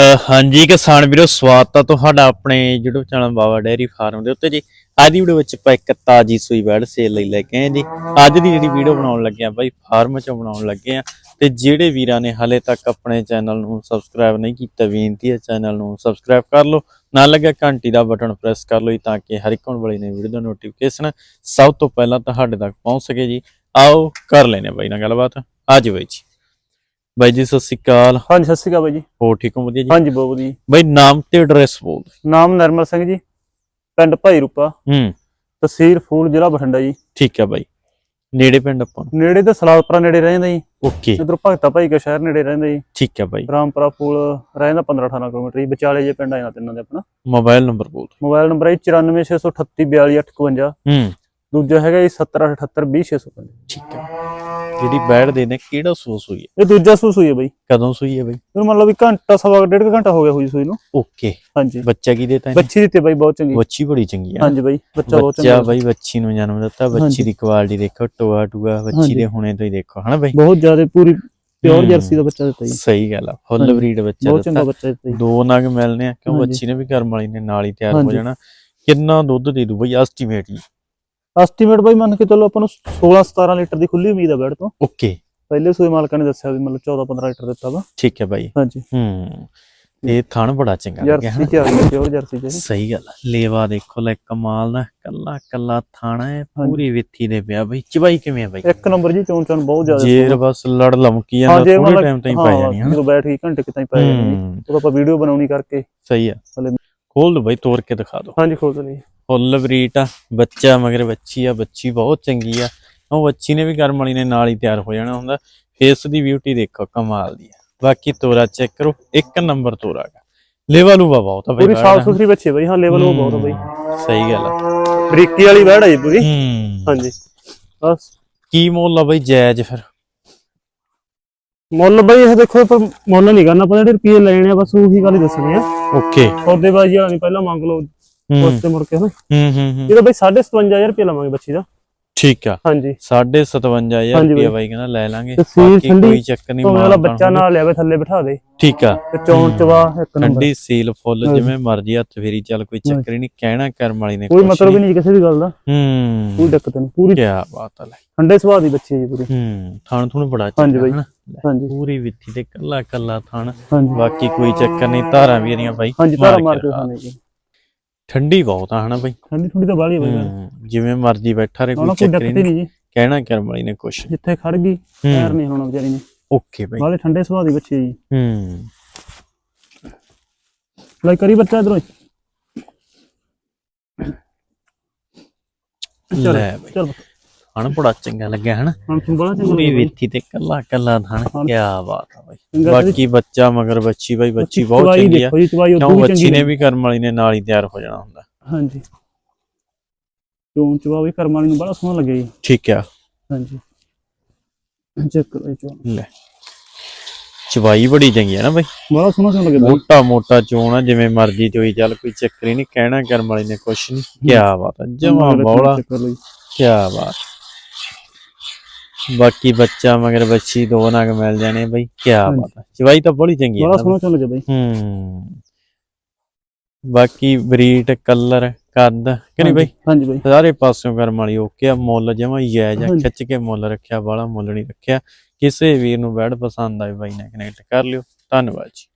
ਹਾਂਜੀ, ਕਿਸਾਨ ਵੀਰੋ, ਸਵਾਗਤ ਆ ਤੁਹਾਡਾ ਆਪਣੇ YouTube channel Baba dairy farm ਦੇ ਉੱਤੇ ਜੀ। ਅੱਜ ਦੀ ਵੀਡੀਓ ਵਿੱਚ ਆਪਾਂ ਇੱਕ ਤਾਜੀ ਸੂਈ ਬੈੜ ਸੇਲ ਲਈ ਲੈ ਕੇ ਆਏ ਜੀ। ਅੱਜ ਦੀ ਜਿਹੜੀ ਵੀਡੀਓ ਬਣਾਉਣ ਲੱਗੇ ਆ ਬਾਈ, ਫਾਰਮ ਚੋਂ ਬਣਾਉਣ ਲੱਗੇ ਆ ਤੇ ਜਿਹੜੇ ਵੀਰਾਂ ਨੇ ਹਾਲੇ ਤੱਕ ਆਪਣੇ ਚੈਨਲ ਨੂੰ ਸਬਸਕ੍ਰਾਈਬ ਨਹੀਂ ਕੀਤਾ, ਬੇਨਤੀ ਹੈ ਚੈਨਲ ਨੂੰ ਸਬਸਕ੍ਰਾਈਬ ਕਰ ਲਓ। ਨਾਲ ਲੱਗਾ ਘੰਟੀ ਦਾ ਬਟਨ ਪ੍ਰੈਸ ਕਰ ਲਓ ਜੀ, ਤਾਂ ਕਿ ਹਰ ਇੱਕ ਆਉਣ ਵਾਲੀ ਨਵੀਂ ਵੀਡੀਓ ਦਾ ਨੋਟੀਫਿਕੇਸ਼ਨ ਸਭ ਤੋਂ ਪਹਿਲਾਂ ਤੁਹਾਡੇ ਤੱਕ ਪਹੁੰਚ ਸਕੇ ਜੀ। ਆਓ, ਕਰ ਲੈਨੇ ਬਾਈ ਨਾਲ ਗੱਲਬਾਤ। ਅੱਜ ਬਾਈ ਜੀ। ਬਾਈ ਜੀ ਸਤਿ ਸ਼੍ਰੀ ਅਕਾਲ। ਹਾਂਜੀ ਸਤਿ ਸ਼੍ਰੀ ਅਕਾਲ ਬਾਈ ਜੀ। ਹੋ ਠੀਕ ਹੋ ਵਧੀਆ ਜੀ? ਹਾਂਜੀ ਬਹੁਤ ਵਧੀਆ। ਬਈ ਨਾਮ ਤੇ ਐਡਰੈਸ ਬੋਲ ਨਾਮ ਨਰਮਲ ਸਿੰਘ ਜੀ ਪਿੰਡ ਭਾਈ ਰੂਪਾ। ਹੂੰ। ਤਹਿਸੀਲ ਫੂਲ ਜ਼ਿਲ੍ਹਾ ਬਠਿੰਡਾ ਜੀ। ਠੀਕ ਹੈ ਬਾਈ। ਨੇੜੇ ਪਿੰਡ ਆਪਾਂ ਨੂੰ? ਨੇੜੇ ਤੇ ਸਲਾਦਪੁਰਾ ਨੇੜੇ ਰਹਿੰਦਾ ਜੀ। ਓਕੇ। ਇਧਰ ਭਗਤਾ ਭਾਈ ਕਾ ਸ਼ਹਿਰ ਨੇੜੇ ਰਹਿੰਦਾ ਜੀ। ਠੀਕ ਹੈ ਬਾਈ। ਰਾਮਪੁਰਾ ਫੂਲ ਰਹਿੰਦਾ 15 18 ਕਿਲੋਮੀਟਰ ਜੀ। ਵਿਚਾਲੇ ਜੇ ਪਿੰਡ ਆ ਤਿੰਨਾਂ ਦੇ ਆਪਣਾ। ਮੋਬਾਈਲ ਨੰਬਰ ਬੋਲ ਮੋਬਾਈਲ ਨੰਬਰ ਹੈ 9468342851 ਹੂੰ। ਦੂਜਾ ਹੈਗਾ ਜੀ 7078200655 ਠੀਕ ਹੈ ਜਿਹੜੀ ਬੈੜ ਦੇ ਨੇ ਕਿਹੜਾ ਸੂਸ ਹੋਈ ਹੈ ਇਹ ਦੂਜਾ ਸੂਸ ਹੋਈ ਹੈ ਬਾਈ। ਕਦੋਂ ਸੂਈ ਹੈ ਬਾਈ? ਇਹਨੂੰ ਮੰਨ ਲਓ ਵੀ ਘੰਟਾ ਸਵਾ ਡੇਢ ਕੁ ਘੰਟਾ ਹੋ ਗਿਆ ਹੋਈ ਸੂਈ ਨੂੰ। ਓਕੇ। ਹਾਂਜੀ। ਬੱਚਾ ਕੀ ਦੇਤਾ ਇਹਨੇ? ਬੱਚੀ ਦਿੱਤੀ ਬਾਈ ਬਹੁਤ ਚੰਗੀ। ਬੱਚੀ ਬੜੀ ਚੰਗੀ ਆ। ਹਾਂਜੀ ਬਾਈ ਬੱਚਾ ਬਹੁਤ ਬੱਚਾ ਚੰਗਾ। ਬਾਈ ਬੱਚੀ ਨੂੰ ਜਨਮ ਦਿੱਤਾ ਬੱਚੀ। ਦੀ ਕੁਆਲਿਟੀ ਦੇਖੋ ਟੋਆ ਟੂਆ ਬੱਚੀ। ਦੇ ਹੁਣੇ ਤੋਂ ਹੀ ਦੇਖੋ ਹਨਾ ਬਾਈ? ਬਹੁਤ ਜ਼ਿਆਦਾ ਪੂਰੀ ਪਿਓਰ। ਜਰਸੀ ਦਾ ਬੱਚਾ ਦਿੱਤਾ ਜੀ। ਸਹੀ ਗੱਲ ਆ ਫੁੱਲ। ਬਰੀਡ ਬੱਚਾ ਬਹੁਤ ਚੰਗਾ ਬੱਚਾ ਦਿੱਤਾ ਦੋ ਨਗ ਮਿਲਨੇ ਆ ਕਿਉਂ। ਬੱਚੀ ਨੇ ਵੀ ਕਰਮ ਵਾਲੀ ਨੇ ਨਾਲ ਹੀ ਤਿਆਰ ਹੋ। ਜਾਣਾ। ਕਿੰਨਾ ਦੁੱਧ ਦੇ ਦੂ ਬਾਈ ਐਸਟੀਮੇਟ ਜੀ। ਐਸਟੀਮੇਟ ਬਾਈ ਮੰਨ ਕੇ ਚੱਲੋ ਆਪਾਂ ਨੂੰ 16 17 ਲੀਟਰ ਦੀ ਖੁੱਲੀ ਉਮੀਦ ਆ ਬੈਡ ਤੋਂ। ਓਕੇ ਪਹਿਲੇ ਸੂਏ ਮਾਲਕਾਂ ਨੇ ਦੱਸਿਆ ਵੀ ਮਤਲਬ 14 15 ਲੀਟਰ ਦਿੱਤਾ ਵਾ। ਠੀਕ ਹੈ ਬਾਈ। ਹਾਂਜੀ। ਹੂੰ। ਇਹ ਥਣ ਬੜਾ ਚੰਗਾ ਲੱਗਿਆ ਜਰਸੀ ਹਨਾ। ਚ ਆ ਗਈ ਪਿਓਰ ਜਰਸੀ ਚ ਇਹ। ਸਹੀ ਗੱਲ। ਲੇਵਾ ਦੇਖੋ ਲੈ ਕਮਾਲ ਦਾ ਕੱਲਾ ਕੱਲਾ ਥਾਣਾ ਹੈ ਪੂਰੀ ਵਿੱਥੀ ਦੇ ਪਿਆ ਬਈ। ਚਬਾਈ ਕਿਵੇਂ ਆ ਬਈ? ਇੱਕ ਨੰਬਰ ਜੀ ਚੋਣ ਚੋਣ ਬਹੁਤ ਜ਼ਿਆਦਾ ਜੇਰ ਬਸ ਲੜ ਲਮਕੀ ਹਾਂ, ਜਾਂਦਾ ਥੋੜੇ ਟਾਈਮ ਤਾਈਂ ਹਾਂ, ਪੈ ਜਾਣੀ ਹਨਾ ਜਦੋਂ ਬੈਠ ਗਈ ਘੰਟੇ ਕਿਤਾਂ ਹੀ ਪੈ ਜਾਣੀ ਹੂੰ। ਉਦੋਂ ਆਪਾਂ ਵੀਡੀਓ ਬਣਾਉਣੀ ਕਰਕੇ। ਸਹੀ ਆ। ਖੋਲ ਦੋ ਬਈ ਤੋੜ ਕੇ ਦਿਖਾ ਦੋ। ਹਾਂਜੀ ਖੋਲ ਲਈ ਫੁੱਲ ਬਰੀਟ ਆ ਬੱਚਾ ਮਗਰ ਬੱਚੀ ਆ ਬੱਚੀ ਬਹੁਤ ਚੰਗੀ ਆ। ਉਹ ਬੱਚੀ ਨੇ ਵੀ ਕਰਮ ਵਾਲੀ ਨੇ ਨਾਲ ਹੀ ਤਿਆਰ ਹੋ ਜਾਣਾ ਹੁੰਦਾ। ਫੇਸ ਦੀ ਬਿਊਟੀ ਦੇਖੋ ਕਮਾਲ ਦੀ ਆ। ਬਾਕੀ ਤੋਰਾ ਚੈੱਕ ਕਰੋ ਇੱਕ ਨੰਬਰ ਤੋਰਾ ਗਾ ਲੇਵਾ ਲੂਵਾ ਬਹੁਤ ਆ ਬਈ ਪੂਰੀ ਸਾਫ਼। ਸੁਥਰੀ ਬੱਚੀ ਬਈ ਹਾਂ ਲੈਵਲ ਉਹ ਬਹੁਤ ਆ ਬਈ। ਸਹੀ ਗੱਲ ਆ। ਬਰੀਕੀ ਵਾਲੀ ਬੈੜ ਆ ਜੀ ਪੂਰੀ। ਹੂੰ। ਹਾਂਜੀ। ਬਸ। ਕੀ ਮੁੱਲ ਆ ਬਈ ਜਾਇਜ਼ ਫਿਰ? ਮੁੱਲ ਬਈ ਇਹ ਦੇਖੋ ਪਰ ਮੁੱਲ ਨਹੀਂ ਕਰਨਾ ਆਪਾਂ ਜਿਹੜੇ ਰੁਪਏ ਲੈਣੇ ਆ ਬਸ ਉਹੀ ਗੱਲ ਹੀ ਦੱਸਣੀ ਆ। ਓਕੇ। ਸੌਦੇਬਾਜ਼ੀ ਵਾਲਾ ਨਹੀਂ ਪਹਿਲਾਂ ਮੰਗ ਲਓ। ਹੂੰ ਉਸ ਤੇ ਮੁੜ ਕੇ ਹਨਾ ਹੂੰ ਹੂੰ ਹੂੰ। ਇਹਦਾ ਬਈ 57500 ਰੁਪਏ ਲਵਾਂਗੇ ਬੱਚੀ ਦਾ। ਠੀਕ ਆ। ਹਾਂਜੀ। 57500 ਹਾਂਜੀ ਰੁਪਏ ਬਾਈ। ਬਾਈ ਕਹਿੰਦਾ ਲੈ ਲਾਂਗੇ। ਤੇ ਸੀਲ ਬਾਕੀ ਕੋਈ ਚੱਕਰ ਨਹੀਂ ਵਾਲਾ ਮਾਰਦਾ ਬੱਚਾ ਨਾਲ ਲਿਆਵੇ ਥੱਲੇ ਬਿਠਾ ਦੇ। ਠੀਕ ਆ। ਤੇ ਚੌਣ ਚਵਾ ਇੱਕ ਨੰਬਰ। ਠੰਡੀ ਸੀਲ ਫੁੱਲ ਹਾਂਜੀ। ਜਿਵੇਂ ਮਰਜ਼ੀ ਹੱਥ ਫੇਰੀ ਚੱਲ ਕੋਈ ਚੱਕਰ ਹੀ ਨਹੀਂ ਕਹਿਣਾ ਕਰਮ ਵਾਲੀ ਨੇ ਕੋਈ ਮਤਲਬ ਹੀ ਨਹੀਂ। ਕਿਸੇ ਵੀ ਗੱਲ ਦਾ। ਹੂੰ। ਕੋਈ ਦਿੱਕਤ ਨਹੀਂ ਪੂਰੀ ਕੀ ਬਾਤ ਆ ਲੈ। ਠੰਡੇ ਸੁਭਾਅ ਦੀ ਬੱਚੀ ਹੈ ਜੀ ਪੂਰੀ। ਹੂੰ ਥਣ ਥੁਣ ਬੜਾ ਹਾਂਜੀ ਬਾਈ। ਹਾਂਜੀ। ਪੂਰੀ ਵਿੱਥੀ ਤੇ ਕੱਲਾ ਕੱਲਾ ਥਣ। ਬਾਕੀ ਕੋਈ ਚੱਕਰ ਨਹੀਂ ਧਾਰਾਂ ਵੀ ਇਹਦੀਆਂ ਬਾਈ ਹਾਂਜੀ ਤਾਰਾ ਕੇ ਮਾਰ ਕੇ ਦਿਖਾ। ਖਾਣੇ ਜੀ। ਠੰਡੀ ਬਹੁਤ ਆ ਹਨਾ ਬਾਈ? ਠੰਡੀ ਠੰਡੀ ਤਾਂ ਬਾਲੀ ਬਈ ਜਿਵੇਂ ਮਰਜ਼ੀ ਬੈਠਾ ਰਹੇ ਉਹਨਾਂ ਕੋਈ ਕੋਈ ਚੱਕਰ ਹੀ ਦਿੱਕਤ ਹੀ ਨਹੀਂ। ਨਹੀਂ। ਜੀ ਕਹਿਣਾ ਕਰਮ ਵਾਲੀ ਨੇ ਕੁਛ। ਜਿੱਥੇ ਖੜ ਗਈ ਪੈਰ ਨਹੀਂ ਹੋਣਾ ਵਿਚਾਰੀ ਨੇ। Okay bye. ਬਾਲੇ ਠੰਡੇ ਸੁਭਾਅ ਦੀ ਬੱਚੀ ਹੈ ਜੀ। ਹੂੰ। ਲੈ ਕਰੀ ਬੱਚਾ ਇਧਰੋਂ ਚਲ ਲੈ ਬਾਈ। ਚਲ। ਹਣ ਬੜਾ ਚੰਗਾ ਲੱਗਿਆ ਹਨਾ? ਬੜਾ ਚੰਗਾ ਪੂਰੀ। ਵਿੱਥੀ ਤੇ ਕੱਲਾ ਕੱਲਾ ਥਣ ਹਾਂ। ਕੀ ਬਾਤ ਆ ਬਾਈ। ਬਾਕੀ ਬੱਚਾ ਮਗਰ ਬੱਚੀ ਬਾਈ ਬੱਚੀ ਬਹੁਤ ਚੰਗੀ ਆ। ਕਿਉਂ ਬੱਚੀ ਨੇ ਵੀ ਕਰਮ ਵਾਲੀ ਨੇ ਨਾਲ ਹੀ ਤਿਆਰ ਹੋ ਜਾਣਾ ਹੁੰਦਾ। ਹਾਂਜੀ। ਚੋਣ ਚਵਾ ਵੀ ਕਰਮ ਵਾਲੀ ਨੂੰ ਬੜਾ ਸੋਹਣਾ ਲੱਗਿਆ ਜੀ। ਠੀਕ ਆ। ਹਾਂਜੀ। ਚੈੱਕ ਕਰੋ ਚੋਣ। ਲੈ। ਚਵਾਈ ਬੜੀ ਚੰਗੀ ਆ ਨਾ ਬਾਈ। ਬੜਾ ਸੋਹਣਾ ਸੋਹਣਾ ਲੱਗਿਆ। ਮੋਟਾ ਮੋਟਾ ਚੋਣ ਆ ਜਿਵੇਂ ਮਰਜ਼ੀ ਚੋਈ ਚੱਲ ਕੋਈ ਚੱਕਰ ਹੀ ਨਹੀਂ ਕਹਿਣਾ ਕਰਮ ਵਾਲੀ ਨੇ ਕੁਛ ਨਹੀਂ। ਕੀ ਬਾਤ ਆ ਜਮਾ ਬੌਲਾ। ਕੀ ਬਾਤ। ਬਾਕੀ ਬੱਚਾ ਮਗਰ ਬੱਚੀ ਦੋ ਨਗ ਮਿਲ ਜਾਣੇ ਬਈ ਕੀ ਬਾਤ ਆ। ਚਵਾਈ ਤਾਂ ਬੜੀ ਚੰਗੀ ਆ ਬੜਾ ਸੋਹਣਾ ਬਈ। ਹੂੰ। ਬਾਕੀ ਬਰੀਟ ਕਲਰ ਕੱਦ ਕਿ ਨਹੀਂ ਬਈ? ਹਾਂਜੀ ਬਈ। ਸਾਰੇ ਪਾਸਿਓਂ ਕਰਮ ਵਾਲੀ ਓਕੇ ਆ ਮੁੱਲ ਜਮਾ ਹੀ ਜਾਇਜ਼ ਆ ਹਾਂਜੀ। ਖਿੱਚ ਕੇ ਮੁੱਲ ਰੱਖਿਆ ਬਾਲਾ ਮੁੱਲ ਨਹੀਂ ਰੱਖਿਆ। ਕਿਸੇ ਵੀਰ ਨੂੰ ਬੈਡ ਪਸੰਦ ਆਏ ਬਾਈ ਨਾਲ ਕਨੈਕਟ ਕਰ ਲਿਓ। ਧੰਨਵਾਦ ਜੀ।